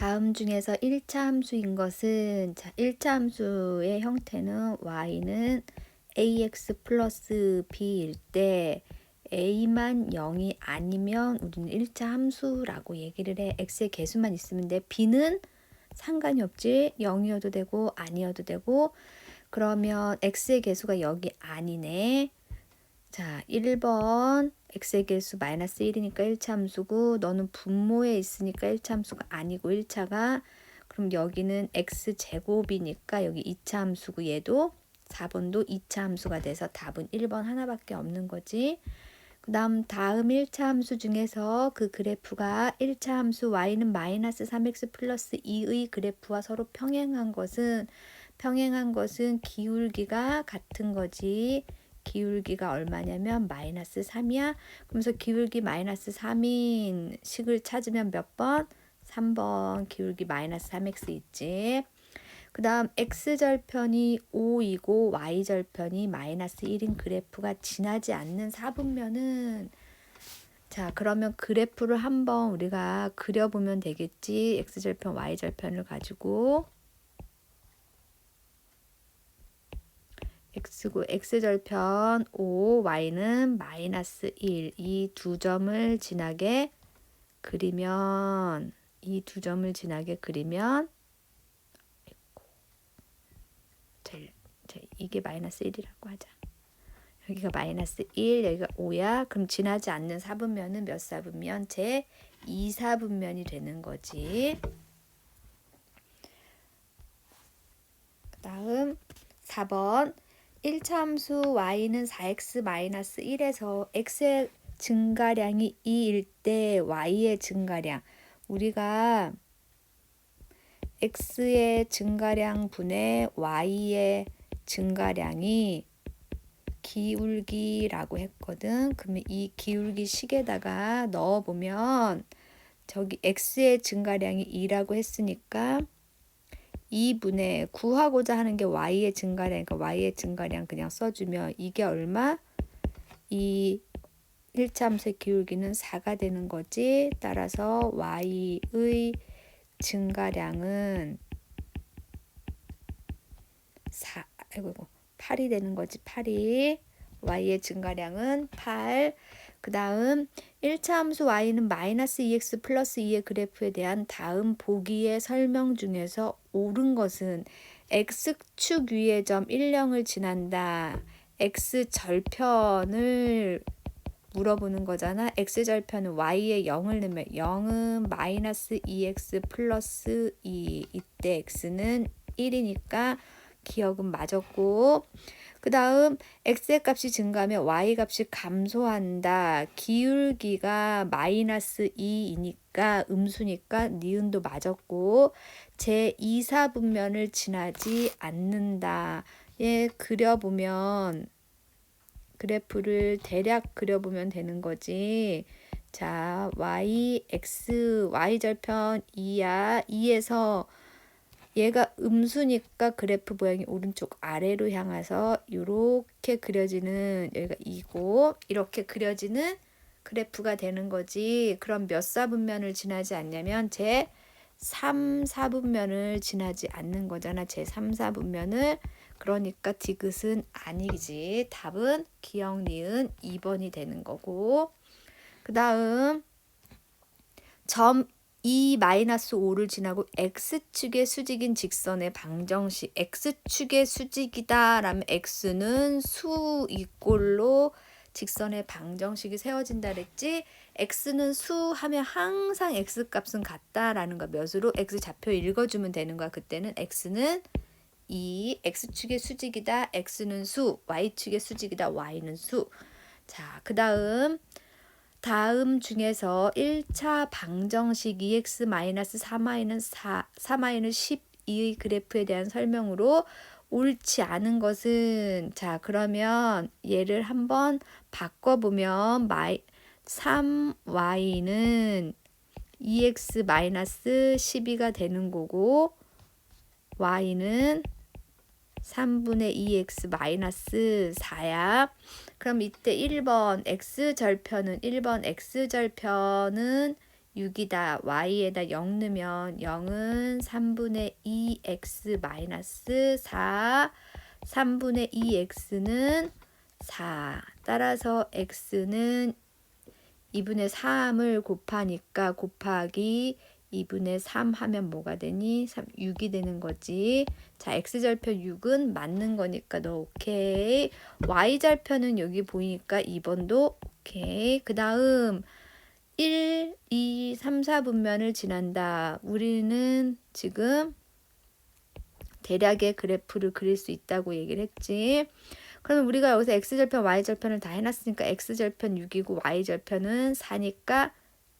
다음 중에서 1차 함수인 것은 자, 1차 함수의 형태는 y는 ax 플러스 b일 때 a만 0이 아니면 우리는 1차 함수라고 얘기를 해. x의 개수만 있으면 돼. b는 상관이 없지. 0이어도 되고 아니어도 되고 그러면 x의 개수가 여기 아니네. 자, 1번 x의 개수 마이너스 1이니까 1차 함수고 너는 분모에 있으니까 1차 함수가 아니고 1차가 그럼 여기는 x 제곱이니까 여기 2차 함수고 얘도 4번도 2차 함수가 돼서 답은 1번 하나밖에 없는 거지. 그 다음 다음 1차 함수 중에서 그 그래프가 1차 함수 y는 마이너스 3x 플러스 2의 그래프와 서로 평행한 것은 평행한 것은 기울기가 같은 거지. 기울기가 얼마냐면 마이너스 3이야. 그러면서 기울기 마이너스 3인 식을 찾으면 몇 번? 3번 기울기 마이너스 3x 있지. 그 다음 x절편이 5이고 y절편이 마이너스 1인 그래프가 지나지 않는 사분면은 자 그러면 그래프를 한번 우리가 그려보면 되겠지. x절편 y절편을 가지고 x고 x절편 5, y는 마이너스 1. 이 두 점을 지나게 그리면 이 두 점을 지나게 그리면 이게 마이너스 1이라고 하자. 여기가 마이너스 1, 여기가 5야. 그럼 지나지 않는 사분면은 몇 사분면? 제 2사분면이 되는 거지. 그 다음 4번 1차 함수 y는 4x-1에서 x의 증가량이 2일 때 y의 증가량 우리가 x의 증가량 분의 y의 증가량이 기울기라고 했거든. 그러면 이 기울기 식에다가 넣어보면 저기 x의 증가량이 2라고 했으니까 2분의 구하고자 하는 게 y의 증가량, 그러니까 y의 증가량 그냥 써주면 이게 얼마? 이 1차 함수의 기울기는 4가 되는 거지. 따라서 y의 증가량은 4, 아이고, 8이 되는 거지. 8이. y의 증가량은 8. 그 다음 1차 함수 y는 마이너스 2x 플러스 2의 그래프에 대한 다음 보기의 설명 중에서 옳은 것은 x축 위의 점 1령을 지난다. x절편을 물어보는 거잖아. x절편은 y에 0을 넣으면 0은 마이너스 2x 플러스 2 이때 x는 1이니까 기억은 맞았고 그 다음 x의 값이 증가하면 y 값이 감소한다. 기울기가 마이너스 2이니까 음수니까 니은도 맞았고 제 2사 분면을 지나지 않는다. 예, 그려보면 그래프를 대략 그려보면 되는 거지. 자, y, x, y절편 2야. 2에서 얘가 음수니까 그래프 모양이 오른쪽 아래로 향해서 이렇게 그려지는 여기가 2고 이렇게 그려지는 그래프가 되는 거지. 그럼 몇 사분면을 지나지 않냐면 제 3, 4분면을 지나지 않는 거잖아. 제 3, 4분면을 그러니까 디귿은 아니지. 답은 기억 니은 2번이 되는 거고. 그 다음 점 2 마이너스 5를 지나고 x축의 수직인 직선의 방정식 x축의 수직이다 라면 x는 수 이꼴로 직선의 방정식이 세워진다 그랬지? x는 수 하면 항상 x값은 같다라는 거 몇으로 x 좌표 읽어주면 되는 거야. 그때는 x는 2 x축의 수직이다 x는 수 y축의 수직이다 y는 수자그 다음 다음 중에서 1차 방정식 2x-4y는 4, 4y는 12의 그래프에 대한 설명으로 옳지 않은 것은 자 그러면 얘를 한번 바꿔보면 마이 3y는 2x-12가 되는 거고 y는 3분의 2x 마이너스 4야. 그럼 이때 1번 x절편은 1번 x절편은 6이다. y에다 0 넣으면 0은 3분의 2x 마이너스 4. 3분의 2x는 4. 따라서 x는 2분의 3을 곱하니까 곱하기 2분의 3 하면 뭐가 되니? 3, 6이 되는 거지. 자, x절편 6은 맞는 거니까 너 오케이. y절편은 여기 보이니까 2번도 오케이. 그 다음 1, 2, 3, 4분면을 지난다. 우리는 지금 대략의 그래프를 그릴 수 있다고 얘기를 했지. 그러면 우리가 여기서 x절편, y절편을 다 해놨으니까 x절편 6이고 y절편은 4니까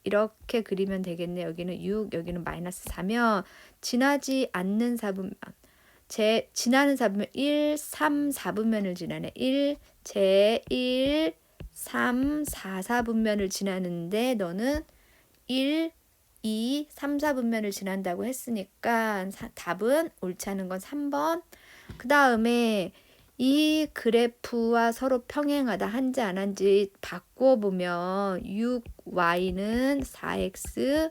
이렇게 그리면 되겠네. 여기는 6, 여기는 마이너스 4면 지나지 않는 4분면 제 지나는 4분면 1, 3, 4분면을 지나네. 1, 제 1, 3, 4, 4분면을 지나는데 너는 1, 2, 3, 4분면을 지난다고 했으니까 사, 답은 옳지 않은 건 3번. 그 다음에 이 그래프와 서로 평행하다 한지 안 한지 바꿔보면 6y는 4x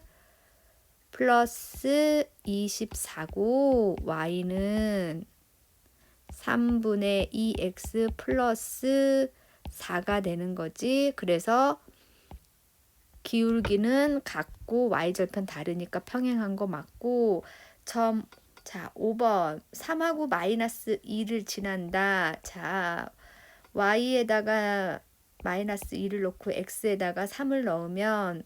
플러스 24고 y는 3분의 2x 플러스 4가 되는 거지. 그래서 기울기는 같고 y절편 다르니까 평행한 거 맞고 점 자, 5번 3하고 마이너스 2를 지난다. 자, y에다가 마이너스 2를 넣고 x에다가 3을 넣으면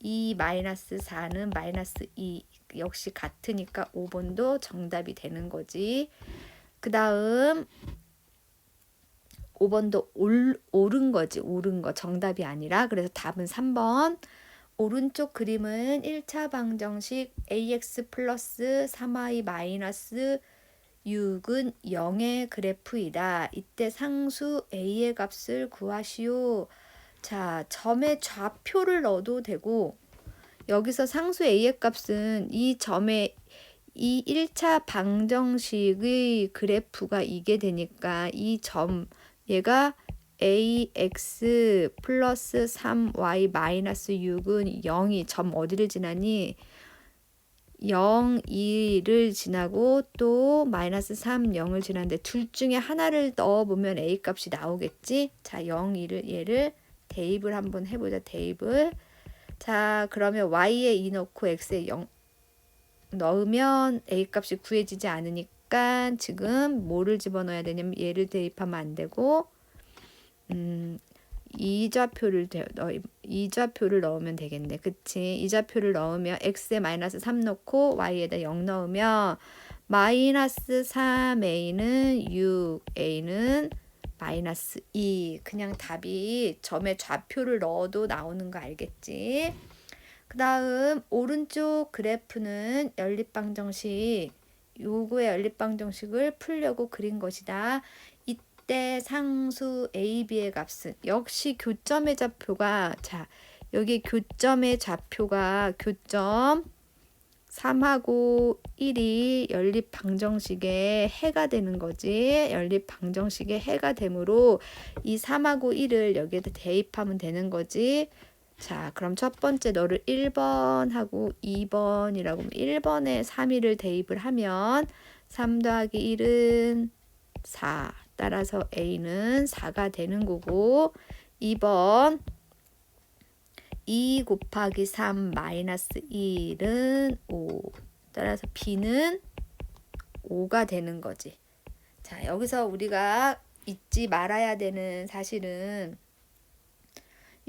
2 마이너스 4는 마이너스 2 역시 같으니까 5번도 정답이 되는 거지. 그 다음 5번도 올, 옳은 거지. 옳은 거. 정답이 아니라. 그래서 답은 3번. 오른쪽 그림은 1차 방정식 ax 플러스 3y 마이너스 6은 0의 그래프이다. 이때 상수 a의 값을 구하시오. 자, 점의 좌표를 넣어도 되고 여기서 상수 a의 값은 이 점의 이 1차 방정식의 그래프가 이게 되니까 이 점 얘가 ax 플러스 3y 마이너스 6은 0이 점 어디를 지나니? 0, 2를 지나고 또 마이너스 3, 0을 지나는데 둘 중에 하나를 넣어보면 a 값이 나오겠지? 자, 0, 2를 얘를 대입을 한번 해보자. 대입을. 자, 그러면 y에 2 넣고 x에 0 넣으면 a 값이 구해지지 않으니까 지금 뭐를 집어넣어야 되냐면 얘를 대입하면 안 되고 음, 이좌표를 넣, 이좌표를 넣으면 되겠네. 그치? 이좌표를 넣으면 x에 마이너스 3 넣고 y에다 0 넣으면 마이너스 3a는 6a는 마이너스 2 그냥 답이 점의 좌표를 넣어도 나오는 거 알겠지? 그 다음 오른쪽 그래프는 연립방정식 요거의 연립방정식을 풀려고 그린 것이다. 이때 상수 a, b의 값은 역시 교점의 좌표가 자 여기 교점의 좌표가 교점 3하고 1이 연립 방정식의 해가 되는 거지. 연립 방정식의 해가 되므로 이 3하고 1을 여기에다 대입하면 되는 거지. 자, 그럼 첫 번째 너를 1번 하고 2번이라고 하면 1번에 3일을 대입을 하면 3 더하기 1은 4. 따라서 A는 4가 되는 거고 2번 2 곱하기 3 마이너스 1은 5. 따라서 B는 5가 되는 거지. 자, 여기서 우리가 잊지 말아야 되는 사실은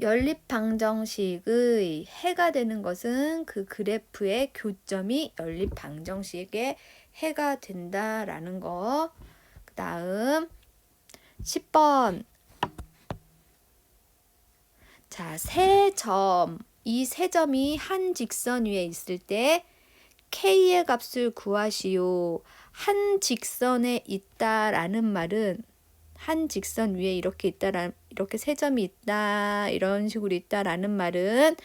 연립 방정식의 해가 되는 것은 그 그래프의 교점이 연립 방정식의 해가 된다라는 거. 그 다음 10번. 자, 세 점. 이 세 점이 한 직선 위에 있을 때 k의 값을 구하시오. 한 직선에 있다라는 말은 한 직선 위에 이렇게 있다라 이렇게 세 점이 있다 이런 식으로 있다라는 말은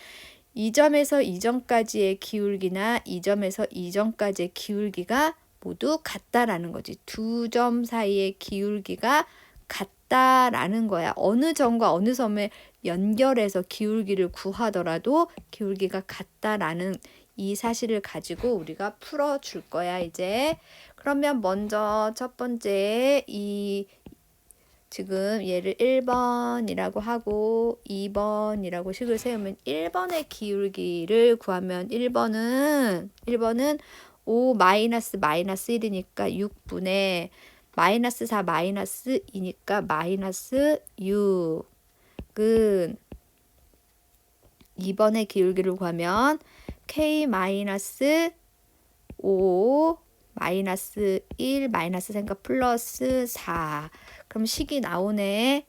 이 점에서 이 점까지의 기울기나 이 점에서 이 점까지의 기울기가 모두 같다라는 거지. 두 점 사이의 기울기가 같다라는 거야. 어느 점과 어느 점에 연결해서 기울기를 구하더라도 기울기가 같다라는 이 사실을 가지고 우리가 풀어 줄 거야, 이제. 그러면 먼저 첫 번째 이 지금 얘를 1번이라고 하고 2번이라고 식을 세우면 1번의 기울기를 구하면 1번은 1번은 5 마이너스 마이너스 1이니까 6분의 마이너스 4 마이너스 2니까 마이너스 6은 2번의 기울기를 구하면 k 마이너스 5 마이너스 1 마이너스 3가 플러스 4 그럼 식이 나오네.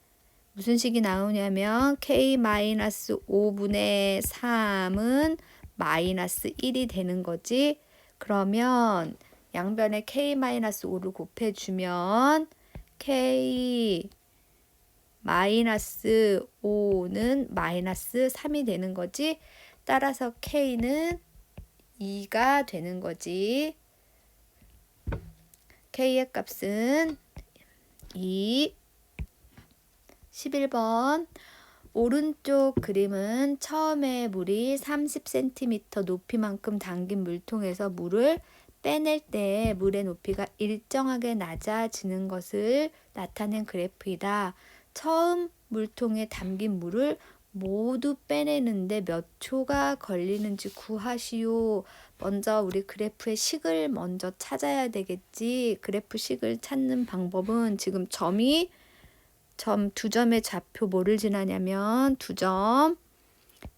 무슨 식이 나오냐면 k 마이너스 5분의 3은 마이너스 1이 되는 거지. 그러면 양변에 k 마이너스 5를 곱해주면 k 마이너스 5는 마이너스 3이 되는 거지. 따라서 k는 2가 되는 거지. k의 값은 2 11번 오른쪽 그림은 처음에 물이 30cm 높이만큼 담긴 물통에서 물을 빼낼 때 물의 높이가 일정하게 낮아지는 것을 나타낸 그래프이다. 처음 물통에 담긴 물을 모두 빼내는데 몇 초가 걸리는지 구하시오. 먼저 우리 그래프의 식을 먼저 찾아야 되겠지. 그래프 식을 찾는 방법은 지금 점이 점 두 점의 좌표 뭐를 지나냐면 두 점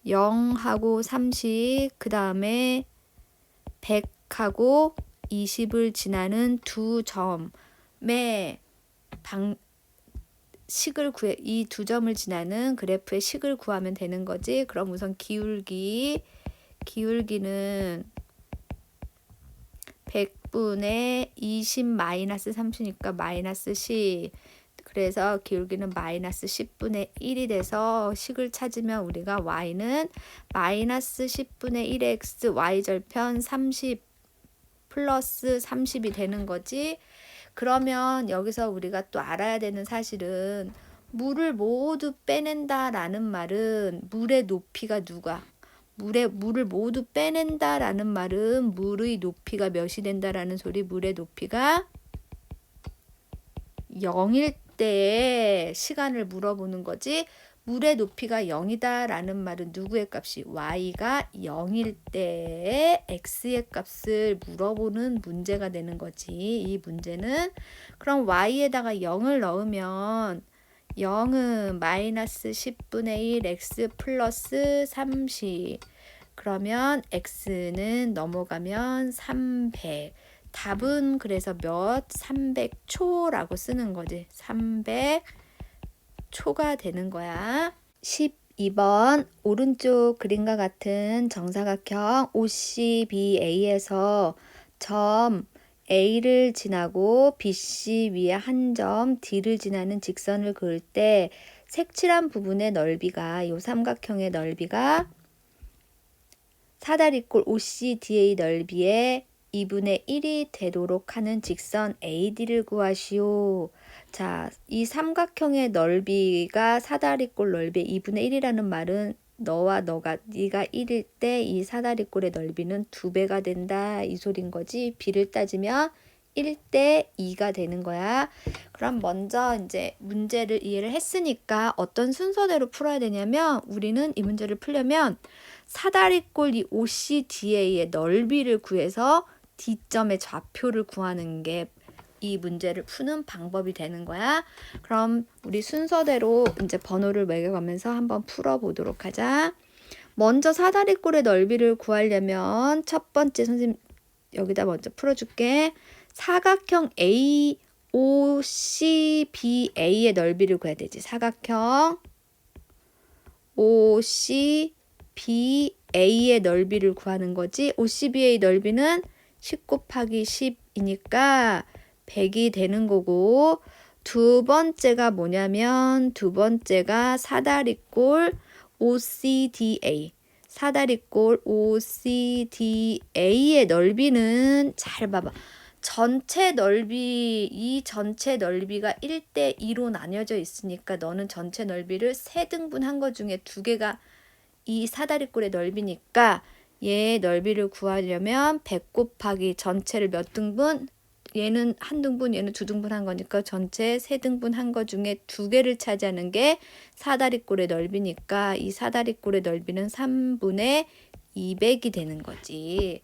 0하고 30, 그 다음에 100 하고 20을 지나는 두 점의 방, 식을 구해 이 두 점을 지나는 그래프의 식을 구하면 되는 거지. 그럼 우선 기울기 기울기는 100분의 20 마이너스 30이니까 마이너스 10. 그래서 기울기는 마이너스 10분의 1이 돼서 식을 찾으면 우리가 y는 마이너스 10분의 1의 x y절편 30 플러스 30이 되는 거지. 그러면 여기서 우리가 또 알아야 되는 사실은 물을 모두 빼낸다라는 말은 물의 높이가 누가? 물의 물을 모두 빼낸다라는 말은 물의 높이가 몇이 된다라는 소리? 물의 높이가 0일 때의 시간을 물어보는 거지 물의 높이가 0이다 라는 말은 누구의 값이 y가 0일 때의 x의 값을 물어보는 문제가 되는 거지. 이 문제는 그럼 y에다가 0을 넣으면 0은 마이너스 10분의 1 x 플러스 30 그러면 x는 넘어가면 300 답은 그래서 몇? 300초라고 쓰는 거지. 300 초가 되는 거야. 12번 오른쪽 그림과 같은 정사각형 OCBA에서 점 A를 지나고 BC 위에 한 점 D를 지나는 직선을 그을 때 색칠한 부분의 넓이가 이 삼각형의 넓이가 사다리꼴 OCDA 넓이의 2분의 1이 되도록 하는 직선 AD를 구하시오. 자, 이 삼각형의 넓이가 사다리꼴 넓이의 2분의 1이라는 말은 너와 너가 네가 1일 때 이 사다리꼴의 넓이는 두 배가 된다 이 소린 거지. 비를 따지면 1대 2가 되는 거야. 그럼 먼저 이제 문제를 이해를 했으니까 어떤 순서대로 풀어야 되냐면 우리는 이 문제를 풀려면 사다리꼴 이 OCDA의 넓이를 구해서 D점의 좌표를 구하는 게 이 문제를 푸는 방법이 되는 거야. 그럼 우리 순서대로 이제 번호를 매겨가면서 한번 풀어보도록 하자. 먼저 사다리꼴의 넓이를 구하려면 첫 번째 선생님 여기다 먼저 풀어줄게. 사각형 A, O, C, B, A의 넓이를 구해야 되지. 사각형 O, C, B, A의 넓이를 구하는 거지. O, C, B의 넓이는 10 곱하기 10이니까 100이 되는 거고 두 번째가 뭐냐면 두 번째가 사다리꼴 OCDA 사다리꼴 OCDA의 넓이는 잘 봐봐. 전체 넓이 이 전체 넓이가 1대 2로 나뉘어져 있으니까 너는 전체 넓이를 세 등분한 것 중에 두 개가 이 사다리꼴의 넓이니까 얘 넓이를 구하려면 100 곱하기 전체를 몇 등분? 얘는 한 등분, 얘는 두 등분 한 거니까 전체 세 등분 한 거 중에 두 개를 차지하는 게 사다리꼴의 넓이니까 이 사다리꼴의 넓이는 3분의 200이 되는 거지.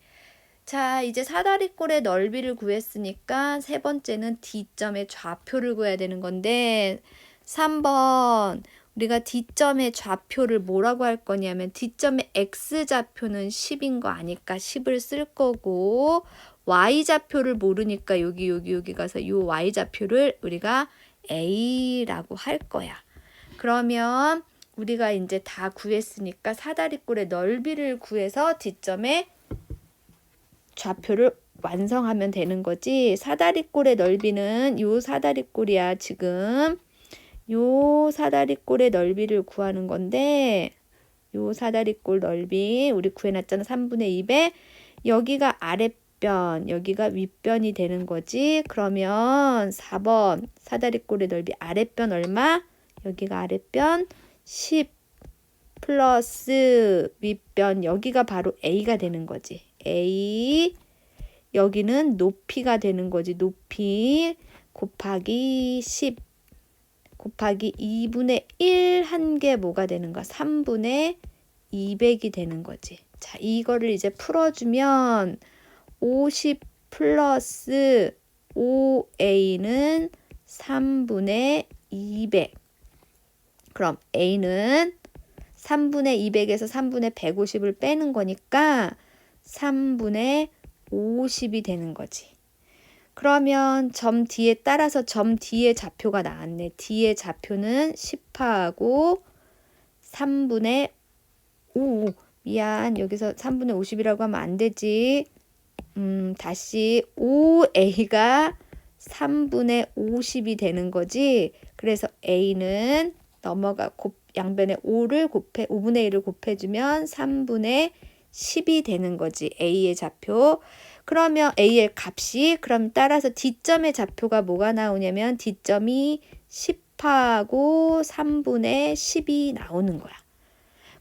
자, 이제 사다리꼴의 넓이를 구했으니까 세 번째는 D점의 좌표를 구해야 되는 건데 3번 우리가 D점의 좌표를 뭐라고 할 거냐면 D점의 X좌표는 10인 거 아니까 10을 쓸 거고 Y좌표를 모르니까 여기 여기 여기 가서 이 Y좌표를 우리가 A라고 할 거야. 그러면 우리가 이제 다 구했으니까 사다리꼴의 넓이를 구해서 D점의 좌표를 완성하면 되는 거지. 사다리꼴의 넓이는 요 사다리꼴이야, 지금. 요 사다리꼴의 넓이를 구하는 건데, 요 사다리꼴 넓이, 우리 구해놨잖아. 3분의 2배. 여기가 아랫변, 여기가 윗변이 되는 거지. 그러면 4번 사다리꼴의 넓이 아랫변 얼마? 여기가 아랫변 10 플러스 윗변 여기가 바로 A가 되는 거지. A 여기는 높이가 되는 거지. 높이 곱하기 10 곱하기 2분의 1 한 게 뭐가 되는가? 3분의 200이 되는 거지. 자, 이거를 이제 풀어주면 50 플러스 5A는 3분의 200. 그럼 A는 3분의 200에서 3분의 150을 빼는 거니까 3분의 50이 되는 거지. 그러면 점 D에 따라서 점 D의 좌표가 나왔네. D의 좌표는 10하고 3분의 5. 미안. 여기서 3분의 50이라고 하면 안 되지. 음, 다시 5A가 3분의 50이 되는 거지. 그래서 A는 넘어가 곱 양변에 5를 곱해 5분의 1을 곱해주면 3분의 10이 되는 거지. A의 좌표. 그러면 A의 값이 그럼 따라서 D점의 좌표가 뭐가 나오냐면 D점이 10하고 3분의 10이 나오는 거야.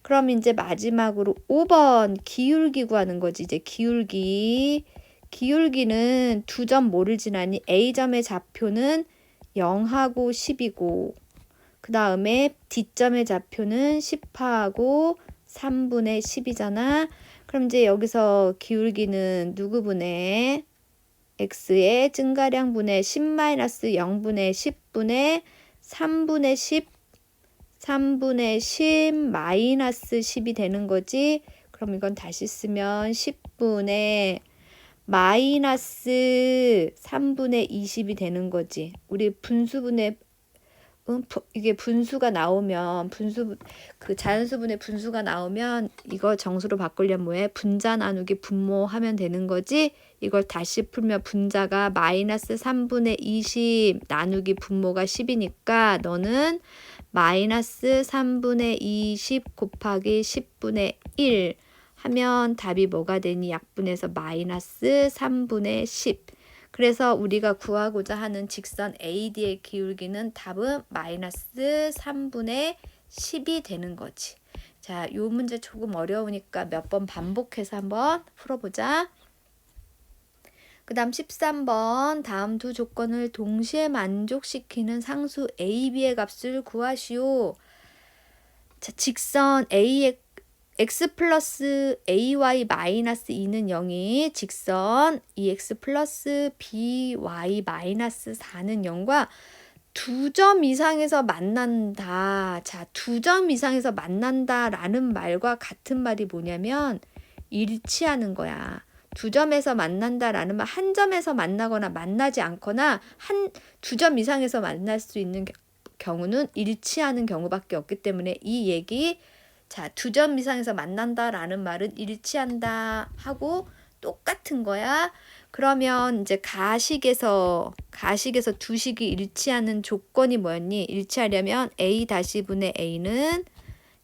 그럼 이제 마지막으로 5번 기울기 구하는 거지. 이제 기울기. 기울기는 두점 모를 지나니 A점의 좌표는 0하고 10이고 그 다음에 D점의 좌표는 10하고 3분의 10이잖아. 그럼 이제 여기서 기울기는 누구분의 x의 증가량 분의 10-0분의 10분의 3분의 10 3분의 10 마이너스 10이 되는 거지. 그럼 이건 다시 쓰면 10분의 마이너스 3분의 20이 되는 거지. 우리 분수분의 음, 부, 이게 분수가 나오면 분수 그 자연수분의 분수가 나오면 이거 정수로 바꾸려면 뭐해? 분자 나누기 분모 하면 되는 거지. 이걸 다시 풀면 분자가 마이너스 3분의 20 나누기 분모가 10이니까 너는 마이너스 3분의 20 곱하기 10분의 1 하면 답이 뭐가 되니? 약분해서 마이너스 3분의 10. 그래서 우리가 구하고자 하는 직선 AD의 기울기는 답은 마이너스 3분의 10이 되는 거지. 자, 요 문제 조금 어려우니까 몇 번 반복해서 한번 풀어보자. 그 다음 13번 다음 두 조건을 동시에 만족시키는 상수 A, B의 값을 구하시오. 자, 직선 A의 x 플러스 ay 마이너스 2는 0이 직선 2x 플러스 by 마이너스 4는 0과 두 점 이상에서 만난다. 자, 두 점 이상에서 만난다 라는 말과 같은 말이 뭐냐면 일치하는 거야. 두 점에서 만난다라는 말, 한 점에서 만나거나 만나지 않거나 한 두 점 이상에서 만날 수 있는 경우는 일치하는 경우밖에 없기 때문에 이 얘기 자, 두 점 이상에서 만난다라는 말은 일치한다 하고 똑같은 거야. 그러면 이제 가식에서 가식에서 두 식이 일치하는 조건이 뭐였니? 일치하려면 a 다시 분의 a는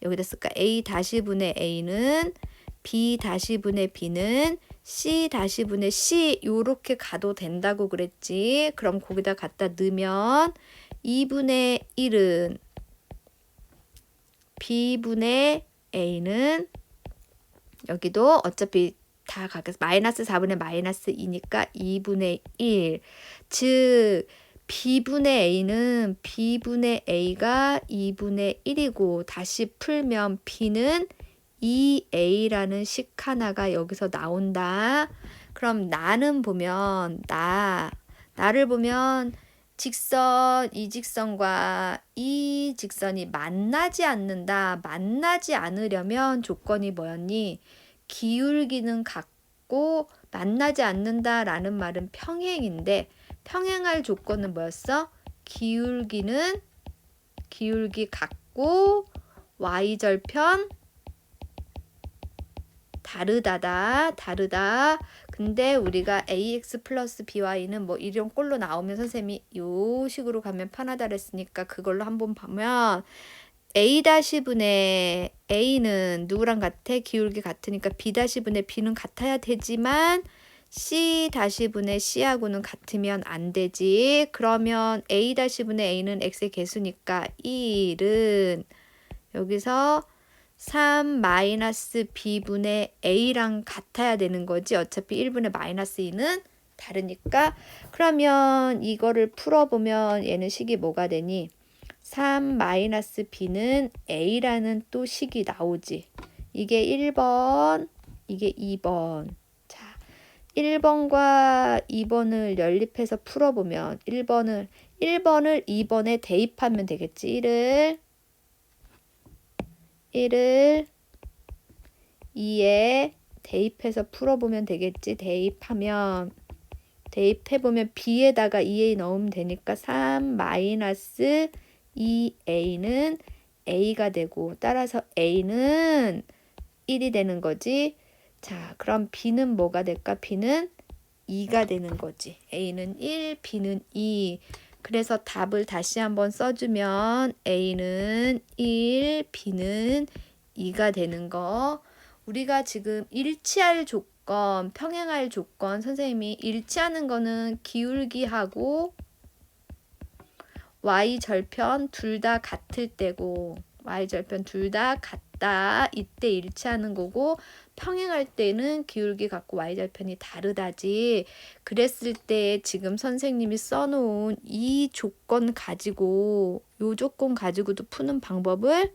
여기다 쓸까? a 다시 분의 a는 B 다시 분의 B는 C 다시 분의 C 요렇게 가도 된다고 그랬지. 그럼 거기다 갖다 넣으면 2분의 1은 B분의 A는 여기도 어차피 다 각각 마이너스 4분의 마이너스 2니까 2분의 1. 즉 B분의 A는 B분의 A가 2분의 1이고 다시 풀면 B는 2A라는 식 하나가 여기서 나온다. 그럼 나는 보면 나 나를 보면 직선 이 직선과 이 직선이 만나지 않는다. 만나지 않으려면 조건이 뭐였니? 기울기는 같고 만나지 않는다라는 말은 평행인데 평행할 조건은 뭐였어? 기울기는 기울기 같고 y절편 다르다다 다르다 근데 우리가 ax 플러스 by는 뭐 이런 꼴로 나오면 선생님이 요 식으로 가면 편하다 그랬으니까 그걸로 한번 보면 a 다시 분의 a는 누구랑 같아? 기울기 같으니까 b 다시 분의 b는 같아야 되지만 c 다시 분의 c하고는 같으면 안 되지. 그러면 a 다시 분의 a는 x의 개수니까 1은 여기서 3 마이너스 b분의 a랑 같아야 되는 거지. 어차피 1분의 마이너스 2는 다르니까. 그러면 이거를 풀어보면 얘는 식이 뭐가 되니? 3 마이너스 b는 a라는 또 식이 나오지. 이게 1번, 이게 2번. 자, 1번과 2번을 연립해서 풀어보면 1번을 1번을 2번에 대입하면 되겠지. 1을 1을 2에 대입해서 풀어보면 되겠지. 대입하면 대입해보면 b에다가 2a 넣으면 되니까 3 마이너스 2a는 a가 되고 따라서 a는 1이 되는 거지. 자, 그럼 b는 뭐가 될까? b는 2가 되는 거지. a는 1, b는 2. 그래서 답을 다시 한번 써주면 a는 1, b는 2가 되는 거. 우리가 지금 일치할 조건, 평행할 조건, 선생님이 일치하는 거는 기울기하고 y 절편 둘 다 같을 때고 y 절편 둘 다 같다 이때 일치하는 거고 평행할 때는 기울기 같고 y 절편이 다르다지 그랬을 때 지금 선생님이 써놓은 이 조건 가지고 요 조건 가지고도 푸는 방법을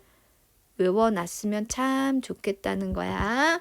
외워놨으면 참 좋겠다는 거야.